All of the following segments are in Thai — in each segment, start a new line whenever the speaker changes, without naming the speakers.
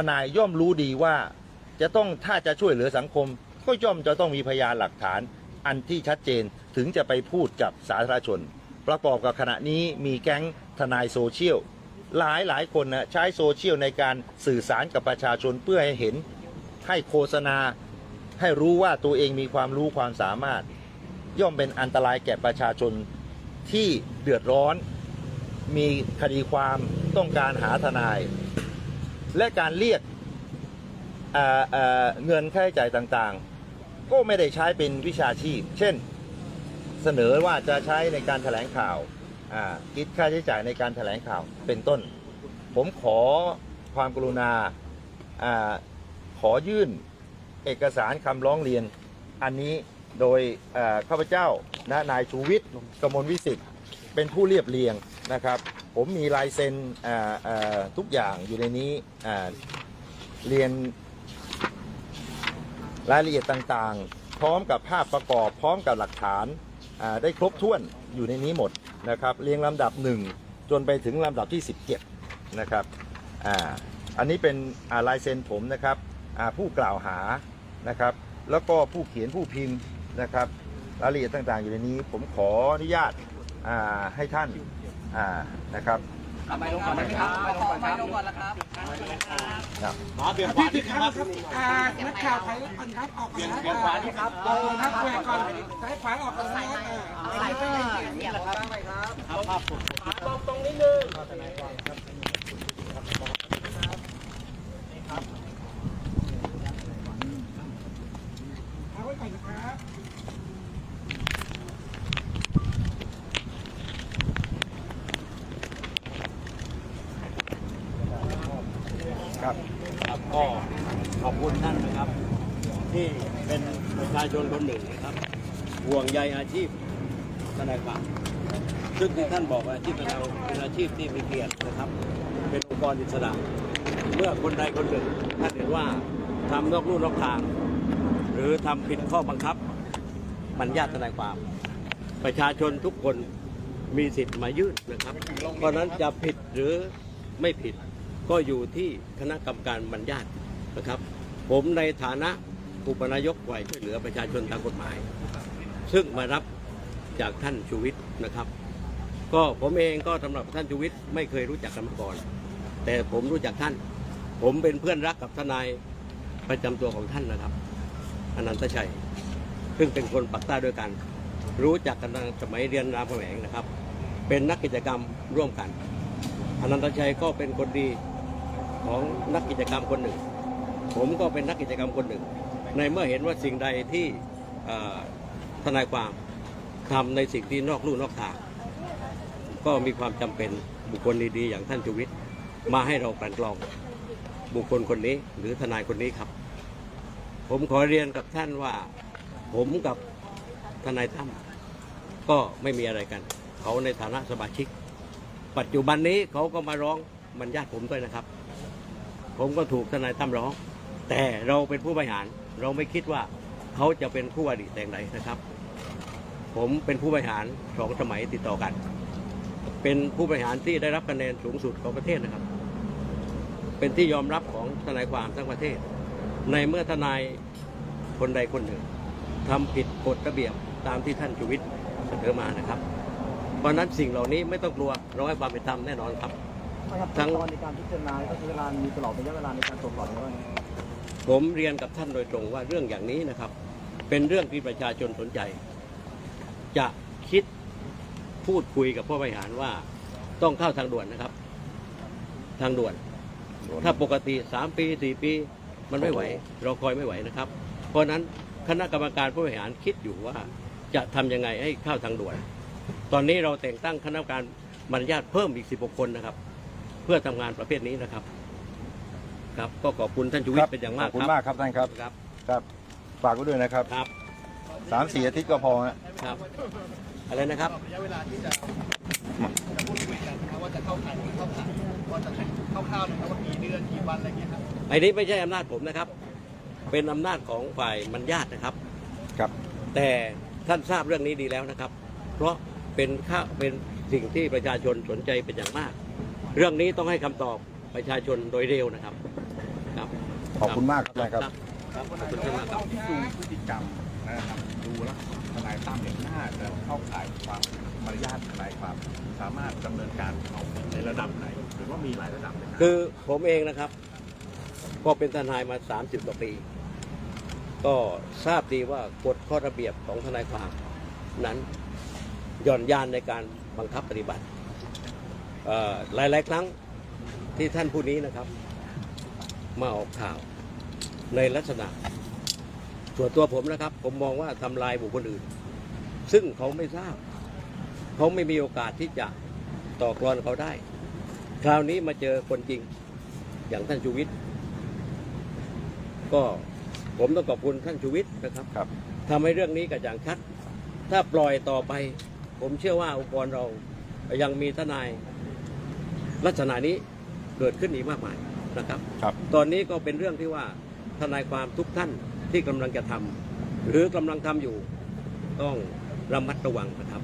ทนายย่อมรู้ดีว่าจะต้องถ้าจะช่วยเหลือสังคม ก็ย่อมจะต้องมีพยานหลักฐานอันที่ชัดเจนถึงจะไปพูดกับสาธารณชน ประกอบกับขณะนี้มีแก๊งทนายโซเชียลหลายหลายคนนะใช้โซเชียลในการสื่อสารกับประชาชนเพื่อให้เห็นให้โฆษณา ให้รู้ว่าตัวเองมีความรู้ความสามารถ ย่อมเป็นอันตรายแก่ประชาชนที่เดือดร้อน มีคดีความต้องการหาทนาย และการเรียกเอ่อเเงินค่าใช้จ่ายต่างๆ ก็ไม่ได้ใช้เป็นวิชาชีพ เช่น เสนอว่าจะใช้ในการแถลงข่าวคิดค่าใช้จ่ายในการแถลงข่าวเป็นต้น ผมขอความกรุณาอขอยื่นเอกสารคำร้องเรียนอันนี้โดยข้าพเจ้านะนายชูวิทย์กมลวิสิทธิ์เป็นผู้เรียบเรียงนะครับ ผมมีลายเซ็นทุกอย่างอยู่ในนี้เรียนรายละเอียดต่างๆ พร้อมกับภาพประกอบพร้อมกับหลักฐานได้ครบถ้วนอยู่ในนี้หมดนะครับเรียงลำดับ 1 จนไปถึงลำดับที่ 17 นะครับออันนี้เป็นลายเซ็นผมนะครับผู้กล่าวหานะครับ แล้วก็ผู้เขียนผู้พิมพ์นะครับรายละเอียดต่างๆ อยู่ในนี้ผมขออนุญาตให้ท่าน อ่านะครับ
ไปลงก่อนนะครับไปลงก่อนครับลงก่อนแล้วครับ
ครับ
หมอเบี่ยงขวานิดนึงครับอ่านักข่าวถอยก่อนครับออกก่อนนะ
เบี่ยงขวานี่ครับ
ตรงครับแหวกก่อนซ้ายขวาออกก่อนนะอ่า
ใส่ไปนี่แหละครับครับภาพผม
เอาไว้ก่อนนะครับ
ครับ
ครับก็ขอบคุณท่านนะครับ ที่เป็นประชาชนคนหนึ่งนะครับ ห่วงใยอาชีพทนายความซึ่งที่ท่านบอกว่าอาชีพทนาเป็นอาชีพที่มีเกียรตินะครับ เป็นองค์กรอิสระ เมื่อคนใดคนหนึ่งท่านเห็นว่าทำนอกลู่นอกทาง หรือทำผิดข้อบังคับ มันญาติทนายความ ประชาชนทุกคนมีสิทธิ์มายื่นนะครับ เพราะนั้นจะผิดหรือไม่ผิด ก็อยู่ที่คณะกรรมการบรรยาทนะครับ ผมในฐานะอุปนายกฝ่ายช่วยเหลือประชาชนทางกฎหมาย ซึ่งมารับจากท่านชูวิทย์นะครับ ก็ผมเองก็สำหรับท่านชูวิทย์ไม่เคยรู้จักกันมาก่อน แต่ผมรู้จักท่าน ผมเป็นเพื่อนรักกับทนายประจำตัวของท่านนะครับอนันตชัย ซึ่งเป็นคนปักใต้ด้วยกัน รู้จักกันตั้งสมัยเรียนรามคำแหงนะครับ เป็นนักกิจกรรมร่วมกันอนันตชัยก็เป็นคนดี ของนักกิจกรรมคนหนึ่ง ผมก็เป็นนักกิจกรรมคนหนึ่ง ในเมื่อเห็นว่าสิ่งใดที่ทนายความทำในสิ่งที่นอกลู่นอกทางก็มีความจำเป็นบุคคลดีๆอย่างท่านชูวิทย์มาให้เรากลั่นกรองบุคคลคนนี้หรือทนายคนนี้ครับ ผมขอเรียนกับท่านว่า ผมกับทนายตั้มก็ไม่มีอะไรกัน เขาในฐานะสมาชิก ปัจจุบันนี้เขาก็มาร้องมันญาติผมด้วยนะครับ ผมก็ถูกทนายตั้มร้อง แต่เราเป็นผู้บริหาร เราไม่คิดว่าเขาจะเป็นผู้อดีตแต่งใดนะครับ ผมเป็นผู้บริหารสองสมัยติดต่อกัน เป็นผู้บริหารที่ได้รับคะแนนสูงสุดของประเทศนะครับ เป็นที่ยอมรับของทนายความทั้งประเทศ ในเมื่อทนายคนใดคนหนึ่งทำผิดกฎระเบียบตามที่ท่านชูวิทย์เสนอมานะครับ เพราะนั้นสิ่งเหล่านี้ไม่ต้องกลัวเราให้ความเป็นธรรมแน่นอน
ครับ
ทั้ง
ตอนในการพิจารณาก็ใช้เวลามีตลอดระยะเวลาในการตรวจสอบว่า
ผมเรียนกับท่านโดยตรงว่าเรื่องอย่างนี้นะครับ เป็นเรื่องที่ประชาชนสนใจ จะคิดพูดคุยกับผู้บริหารว่าต้องเข้าทางด่วนนะครับ ทางด่วน ถ้าปกติ 3 ปี 4 ปี มันไม่ไหว เราคอยไม่ไหวนะครับ เพราะฉะนั้นคณะกรรมการผู้บริหารคิดอยู่ว่าจะทำยังไงให้เข้าทางด่วน ตอนนี้เราแต่งตั้งคณะกรรมการบรรยาทเพิ่มอีก 16 คนนะครับเพื่อทำงานประเภทนี้นะครับ ครับก็ขอบคุณท่านชูวิทย์เป็นอย่างมาก
ขอบคุ
ค
ณ
รับ
มากครับท่านครับ
ครับ
ครับฝากไว้ด้วยนะครับ
ครับ
สามสี่อาทิตย์ก็พอฮะ
ครับ อะไรนะครับ
ว่าจะเข้าข่ายหรือเข้าข่ายว่าจะคร่าวๆนะครับว่ากี่เดือนกี่วันอะไรเงี้ยครับ
ไอ้นี้ไม่ใช่อำนาจผมนะครับ เป็นอำนาจของฝ่ายมันญาตินะครับ
ครับ
แต่ท่านทราบเรื่องนี้ดีแล้วนะครับ เพราะเป็นข้าเป็นสิ่งที่ประชาชนสนใจเป็นอย่างมาก เรื่องนี้ต้องให้คำตอบประชาชนโดยเร็วนะครับ
ขอบคุณมากนะครับ
ครับขอบคุณมากครับ
ที่ดูพฤติกรรมนะครับดูแล้วทนายตั้มเนี่ยน่าจะเข้าข่ายความมารยาททนายความสามารถดำเนินการเอาในระดับไหน หรือว่ามีหลายระดับเลยนะ
คือผมเองนะครับก็เป็นทนายมา 30กว่าปี ก็ทราบดีว่ากฎข้อระเบียบของทนายความนั้นหย่อนยานในการบังคับปฏิบัติ เอ่อหลายๆครั้งที่ท่านผู้นี้นะครับ มาออกข่าวในลักษณะ ส่วนตัวผมนะครับ ผมมองว่าทำลายบุคคลอื่น ซึ่งเขาไม่ทราบ เขาไม่มีโอกาสที่จะต่อกรอนเขาได้ คราวนี้มาเจอคนจริงอย่างท่านชูวิทย์ก็ผมต้องขอบคุณท่านชูวิทย์นะครับ
ครับ
ทำให้เรื่องนี้กระจ่างชัด ถ้าปล่อยต่อไป ผมเชื่อว่าองค์กรเรายังมีทนาย ลักษณะนี้เกิดขึ้นอีกมากมายนะครับ
ครับ
ตอนนี้ก็เป็นเรื่องที่ว่าทนายความทุกท่านที่กำลังจะทำหรือกำลังทำอยู่ ต้องระมัดระวังนะครับ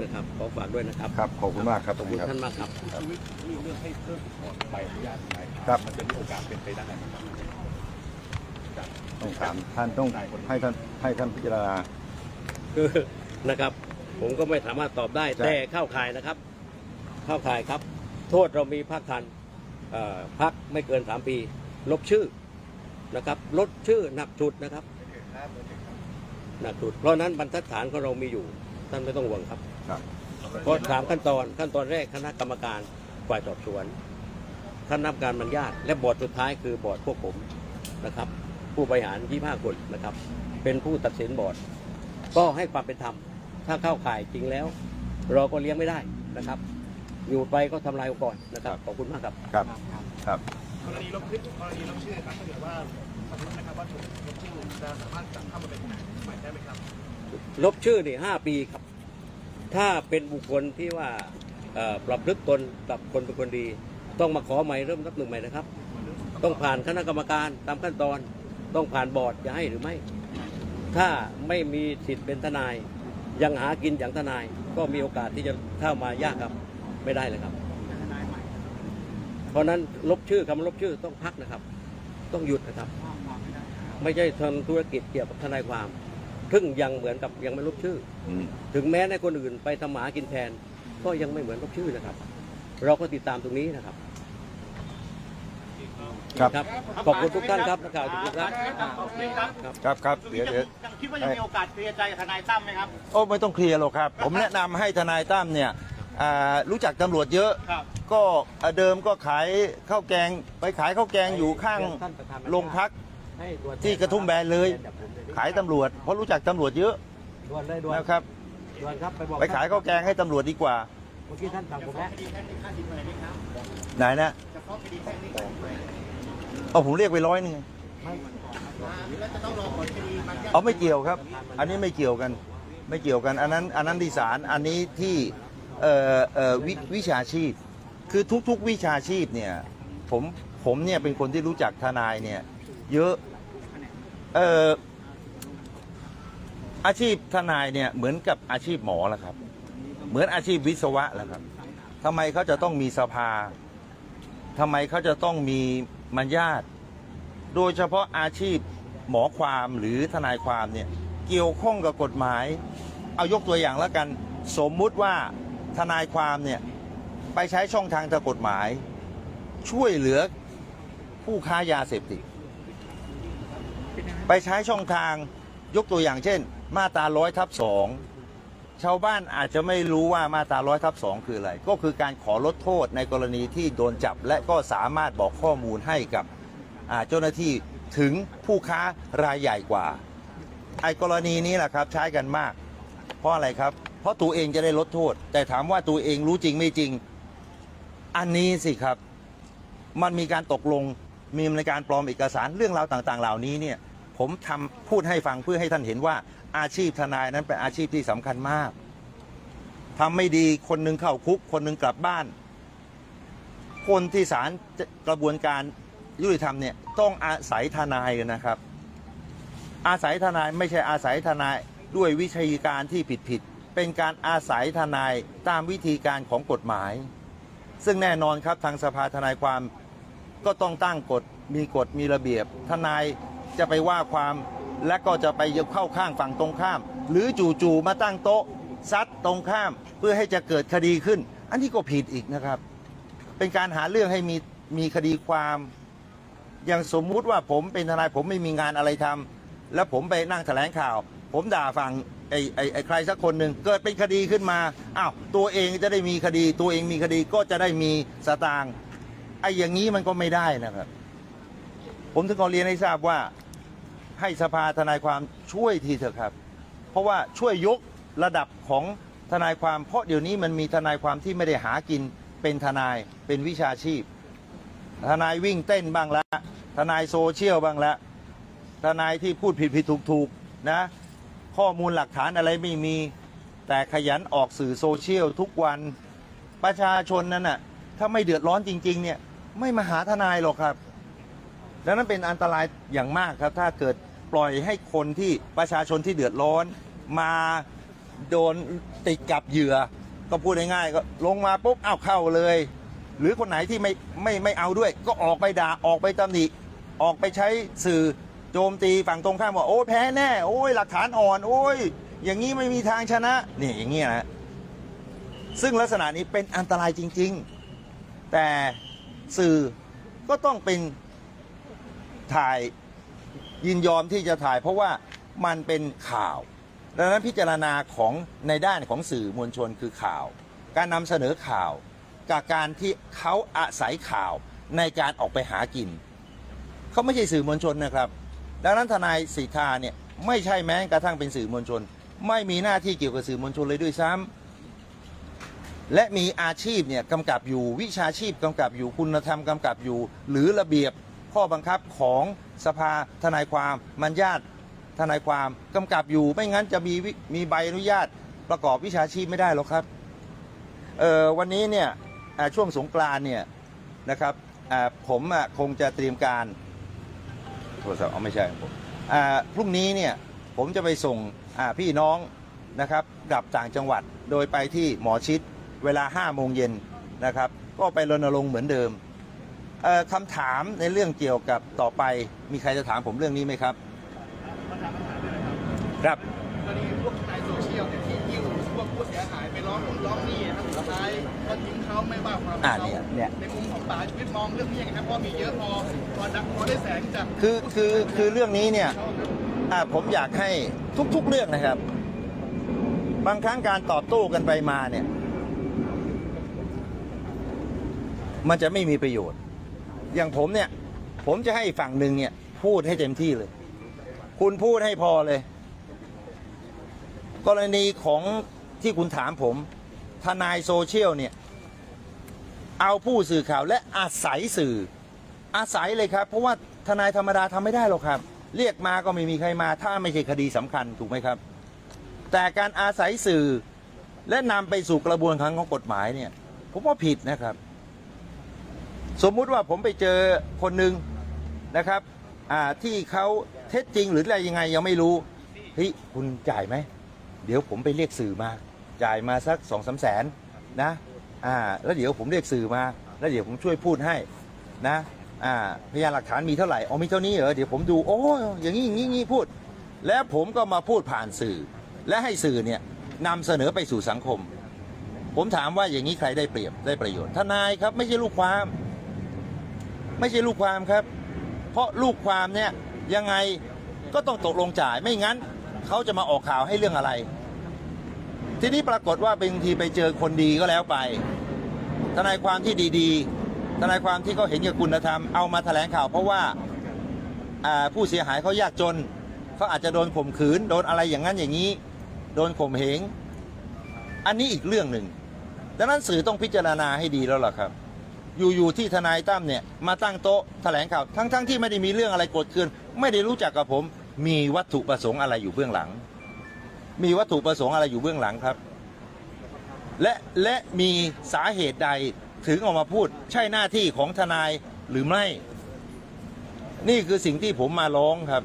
นะครับขอฝากด้วยนะครับ
ครับ ขอบคุณมากครับ
ขอบคุณท่านมากครับ
ชีวิตนี่เรื่องให้เพิ่มถอนใบอนุญาตทนายความ
ครับ
มันจะมีโอกาสเป็นไปได้ไหมครับจาก
ต้องถามท่านต้องให้ท่านให้ท่านพิจารณา
คือนะครับผมก็ไม่สามารถตอบได้
ใช่
แต่เข้าข่ายนะครับ เข้าข่ายครับ โทษเรามีภาคทันเอ่อพักไม่เกิน 3 ปี ลบชื่อนะครับ ลดชื่อหนักสุดนะครับหนักสุด เพราะฉะนั้นบรรทัดฐานของเรามีอยู่ท่านไม่ต้องห่วงครับ
ครับ
เพราะสามขั้นตอนขั้นตอนแรกคณะกรรมการฝ่ายสอบสวนคณะกรรมการบรรยาทและบอร์ดสุดท้ายคือบอร์ดพวกผมนะครับ ผู้บริหาร25คนนะครับ เป็นผู้ตัดสินบอร์ด ก็ให้ความเป็นธรรมถ้าเข้าข่ายจริงแล้ว เราก็เลี้ยงไม่ได้นะครับ อยู่ไปก็ทำลายองค์กรนะครับขอบคุณมากครับ
ครับครับ
กรณีลบชื่อกรณีลบชื่อครับถ้าเกิดว่าสมมตินะครับว่าถูกลบชื่อจะสามารถกลับเข้ามาเป็นทนายใหม่ได้ไหมครับ
ลบชื่อนี่ห้าปีครับ ถ้าเป็นบุคคลที่ว่าเอ่อปรับพฤกตนกับคนเป็นคนดี ต้องมาขอใหม่เริ่มนับหนึ่งใหม่นะครับ ต้องผ่านคณะกรรมการตามขั้นตอน ต้องผ่านบอร์ดจะให้หรือไม่ ถ้าไม่มีสิทธิ์เป็นทนาย ยังหากินอย่างทนาย ก็มีโอกาสที่จะเข้ามายากครับ ไม่ได้เลยครับ เพราะฉะนั้นลบชื่อคำว่าลบชื่อต้องพักนะครับ ต้องหยุดนะครับ ไม่ใช่ทำธุรกิจเกี่ยวกับทนายความซึ่งยังเหมือนกับยังไม่ลบชื่อ
อืม
ถึงแม้ในคนอื่นไปทำหมากินแทน ก็ยังไม่เหมือนลบชื่อนะครับ เราก็ติดตามตรงนี้นะครับ
ครับ
ครับ ขอบคุณทุกท่านครับนักข่าวทุกท่านครับ
ครับครับเดี๋ยวเดี๋ยว
ยังคิดว่าจะมีโอกาสเคลียร์ใจกับทนายตั้มไหมครับ
โอ้ไม่ต้องเคลียร์หรอกครับ ผมแนะนำให้ทนายตั้มเนี่ย อ่ารู้จักตำรวจเยอะ
ครับ
ก็อ่าเดิมก็ขายข้าวแกง ไปขายข้าวแกงอยู่ข้างโรงพักที่กระทุ่มแบนเลย ขายตำรวจ เพราะรู้จักตำรวจเยอะ
ด่วนเลยด่วน
นะครับ
ด่วนครับไปบอก
ไปขายข้าวแกงให้ตำรวจดีกว่า
เมื่อกี้ท่านสั่งผมแล้ว
คดีแพ่งนี่ค่าสินไหมครับ
ไหนนะ
เฉพาะคดีแพ่งนี่ค่าสินไหม
เอาผมเรียกไปร้อยหนึงไง
แล้วจะต้องรอผลคดีมันยาก
เอาไม่เกี่ยวครับ อันนี้ไม่เกี่ยวกัน ไม่เกี่ยวกัน อันนั้น อันนั้นที่ศาล อันนี้ที่ เอ่อเอ่อวิวิชาชีพ คือทุกๆวิชาชีพเนี่ยผมผมเนี่ยเป็นคนที่รู้จักทนายเนี่ยเยอะเอ่ออาชีพทนายเนี่ยเหมือนกับอาชีพหมอแหละครับ เหมือนอาชีพวิศวะแหละครับทำไมเขาจะต้องมีสภาทำไมเขาจะต้องมีมัญญาติโดยเฉพาะอาชีพหมอความหรือทนายความเนี่ยเกี่ยวข้องกับกฎหมาย เอายกตัวอย่างแล้วกัน สมมุติว่า ทนายความเนี่ยไปใช้ช่องทางทางกฎหมาย ช่วยเหลือผู้ค้ายาเสพติดไปใช้ช่องทางยกตัวอย่างเช่น มาตราร้อยทับสองชาวบ้านอาจจะไม่รู้ว่ามาตราร้อยทับสองคืออะไร ก็คือการขอลดโทษในกรณีที่โดนจับ และก็สามารถบอกข้อมูลให้กับเจ้าหน้าที่ถึงผู้ค้ารายใหญ่กว่าไอ้กรณีนี้แหละครับใช้กันมาก เพราะอะไรครับ เพราะตัวเองจะได้ลดโทษ แต่ถามว่าตัวเองรู้จริงไม่จริง อันนี้สิครับ มันมีการตกลงมีในการปลอมเอกสารเรื่องราวต่าง ๆ เหล่านี้เนี่ยผมทำพูดให้ฟังเพื่อให้ท่านเห็นว่าอาชีพทนายนั้นเป็นอาชีพที่สำคัญมากทำไม่ดีคนหนึงเข้าคุก คนหนึงกลับบ้าน คนที่ศาลกระบวนการยุติธรรมเนี่ยต้องอาศัยทนายนะครับ อาศัยทนายไม่ใช่อาศัยทนายด้วยวิธีการที่ผิดผิดๆ เป็นการอาศัยทนายตามวิธีการของกฎหมาย ซึ่งแน่นอนครับทางสภาทนายความก็ต้องตั้งกฎมีกฎมีระเบียบ ทนายจะไปว่าความและก็จะไปเข้าข้างฝั่งตรงข้าม หรือจู่ๆมาตั้งโต๊ะซัดตรงข้ามเพื่อให้จะเกิดคดีขึ้น อันนี้ก็ผิดอีกนะครับ เป็นการหาเรื่องให้มีมีคดีความ อย่างสมมุติว่าผมเป็นทนายผมไม่มีงานอะไรทำแล้วผมไปนั่งแถลงข่าว ผมด่าฝั่ง ไอ้ไอ้ไอ้ใครสักคนหนึ่งเกิดเป็นคดีขึ้นมาอ้าวตัวเองจะได้มีคดี ตัวเองมีคดีก็จะได้มีสตางค์ไอ้อย่างนี้มันก็ไม่ได้นะครับ ผมถึงขอเรียนให้ทราบว่าให้สภาทนายความช่วยทีเถอะครับ เพราะว่าช่วยยกระดับของทนายความเพราะเดี๋ยวนี้มันมีทนายความที่ไม่ได้หากินเป็นทนายเป็นวิชาชีพ ทนายวิ่งเต้นบ้างละทนายโซเชียลบ้างละทนายที่พูดผิดผิดถูกถูกนะ ข้อมูลหลักฐานอะไรไม่มี แต่ขยันออกสื่อโซเชียลทุกวันประชาชนนั้นน่ะถ้าไม่เดือดร้อนจริง ๆ เนี่ย ไม่มาหาทนายหรอกครับดังนั้นเป็นอันตรายอย่างมากครับ ถ้าเกิดปล่อยให้คนที่ประชาชนที่เดือดร้อน มาโดนติดกับเหยื่อ ก็พูดง่ายๆก็ลงมาปุ๊บอ้าวเข้าเลย หรือคนไหนที่ไม่ไม่ไม่เอาด้วย ก็ออกไปด่าออกไปตำหนิออกไปใช้สื่อ โจมตีฝั่งตรงข้ามว่าโอ้แพ้แน่โอ้ยหลักฐานอ่อน โอ้ย อย่างนี้ไม่มีทางชนะนี่อย่างเงี้ยนะซึ่งลักษณะนี้เป็นอันตรายจริง ๆ แต่สื่อก็ต้องเป็นถ่ายยินยอมที่จะถ่าย เพราะว่ามันเป็นข่าว ดังนั้นพิจารณาของในด้านของสื่อมวลชนคือข่าว การนำเสนอข่าว กับการที่เขาอาศัยข่าวในการออกไปหากิน เขาไม่ใช่สื่อมวลชนนะครับ ดังนั้นทนายสิทธาเนี่ยไม่ใช่แม้กระทั่งเป็นสื่อมวลชน ไม่มีหน้าที่เกี่ยวกับสื่อมวลชนเลยด้วยซ้ำและมีอาชีพเนี่ยกำกับอยู่วิชาชีพกำกับอยู่คุณธรรมกำกับอยู่ หรือระเบียบข้อบังคับของสภาทนายความมัญญาตทนายความกำกับอยู่ไม่งั้นจะมีวิมีใบอนุญาตประกอบวิชาชีพไม่ได้หรอกครับเอ่อวันนี้เนี่ยช่วงสงกรานเนี่ยนะครับผมคงจะเตรียมการ โทรศัพท์เอาไม่ใช่ของผมอ่าพรุ่งนี้เนี่ยผมจะไปส่งอ่าพี่น้องนะครับกลับต่างจังหวัดโดยไปที่หมอชิดเวลา5โมงเย็นนะครับ ก็ไปรณรงค์เหมือนเดิมคำถามในเรื่องเกี่ยวกับต่อไปมีใครจะถามผมเรื่องนี้ไหมครับ ครับ
ผู้เสียหายไปร้องนู่นร้องนี่นะครับสุดท้ายก็ทิ้งเขาไม่ว่าความ
อ่า
เขา
เนี่ยเนี่ย
ในมุมของป่าชีวิตมองเรื่องนี้ยังไงครับเพราะมีเยอะพอพอดังพอได้แสงจาก
คือคือคือเรื่องนี้เนี่ยอ่าผมอยากให้ทุกๆเรื่องนะครับ บางครั้งการตอบโต้กันไปมาเนี่ย มันจะไม่มีประโยชน์ อย่างผมเนี่ย ผมจะให้ฝั่งหนึ่งเนี่ย พูดให้เต็มที่เลย คุณพูดให้พอเลย กรณีของ ที่คุณถามผม ทนายโซเชียลเนี่ย เอาผู้สื่อข่าวและอาศัยสื่อ อาศัยเลยครับ เพราะว่าทนายธรรมดาทำไม่ได้หรอกครับ เรียกมาก็ไม่มีใครมา ถ้าไม่ใช่คดีสำคัญถูกไหมครับ แต่การอาศัยสื่อและนำไปสู่กระบวนการของกฎหมายเนี่ย ผมว่าผิดนะครับ สมมุติว่าผมไปเจอคนหนึ่งนะครับอ่าที่เขาเท็จจริงหรืออะไรยังไงยังไม่รู้เฮ้ยคุณจ่ายไหม เดี๋ยวผมไปเรียกสื่อมา จ่ายมาสักสองสามแสนนะอ่าแล้วเดี๋ยวผมเรียกสื่อมา แล้วเดี๋ยวผมช่วยพูดให้นะอ่าพยานหลักฐานมีเท่าไหร่อ๋อมีเท่านี้เหรอเดี๋ยวผมดูโอ้อย่างนี้อย่างนี้อย่างนี้พูด แล้วผมก็มาพูดผ่านสื่อ และให้สื่อเนี่ยนำเสนอไปสู่สังคม ผมถามว่าอย่างนี้ใครได้เปรียบได้ประโยชน์ทนายครับไม่ใช่ลูกความ ไม่ใช่ลูกความครับ เพราะลูกความเนี่ยยังไงก็ต้องตกลงจ่ายไม่งั้นเขาจะมาออกข่าวให้เรื่องอะไร ทีนี้ปรากฏว่าบางทีไปเจอคนดีก็แล้วไป ทนายความที่ดีๆ ทนายความที่เขาเห็นแก่คุณธรรมเอามาแถลงข่าว เพราะว่าผู้เสียหายเขายากจนเขาอาจจะโดนข่มขืน โดนอะไรอย่างนั้นอย่างนี้ โดนข่มเหงอันนี้อีกเรื่องหนึ่งดังนั้นสื่อต้องพิจารณาให้ดีแล้วล่ะครับ อยู่ๆที่ทนายตั้มเนี่ยมาตั้งโต๊ะแถลงข่าวทั้งๆที่ไม่ได้มีเรื่องอะไรโกดเคืองไม่ได้รู้จักกับผม มีวัตถุประสงค์อะไรอยู่เบื้องหลัง มีวัตถุประสงค์อะไรอยู่เบื้องหลังครับ และและมีสาเหตุใดถึงออกมาพูดใช่หน้าที่ของทนายหรือไม่ นี่คือสิ่งที่ผมมาร้องครับ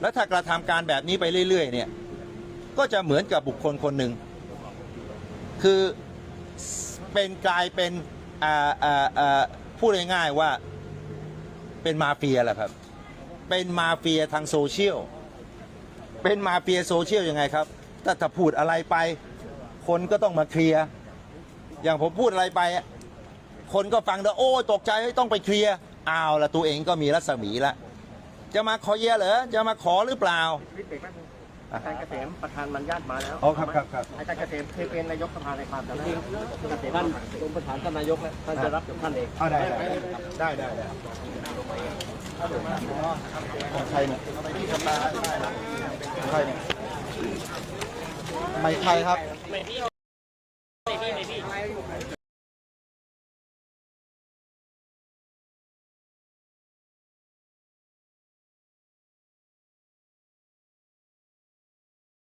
และถ้ากระทำการแบบนี้ไปเรื่อย ๆ เนี่ย ก็จะเหมือนกับบุคคลคนหนึ่ง คือเป็นกลายเป็นอ่าอ่าอ่าพูดง่ายๆว่าเป็นมาเฟียแหละครับ เป็นมาเฟียทางโซเชียล เป็นมาเฟียโซเชียลยังไงครับ ถ้าถ้าพูดอะไรไป คนก็ต้องมาเคลียร์ อย่างผมพูดอะไรไปอะคนก็ฟังแล้วโอ้ตกใจต้องไปเคลียร์อ้าวละตัวเองก็มีรัศมีละ จะมาขอเยียร์เหรอ จะมาขอหรือเปล่า
พี่เอกอาจารย์เกษมประธานบรรยาตมาแล้ว
อ๋อครับครับครับ
อาจารย์เกษมเคยเป็นนายกสภาในความจำได้
ท่านองค์ประธานท่านนายกแล้วท่านจะรับกับท่านเอง
เอาได้ได้ได้ได้ได้ของใครเนี่ย ใครเนี่ยไม่ใครครับ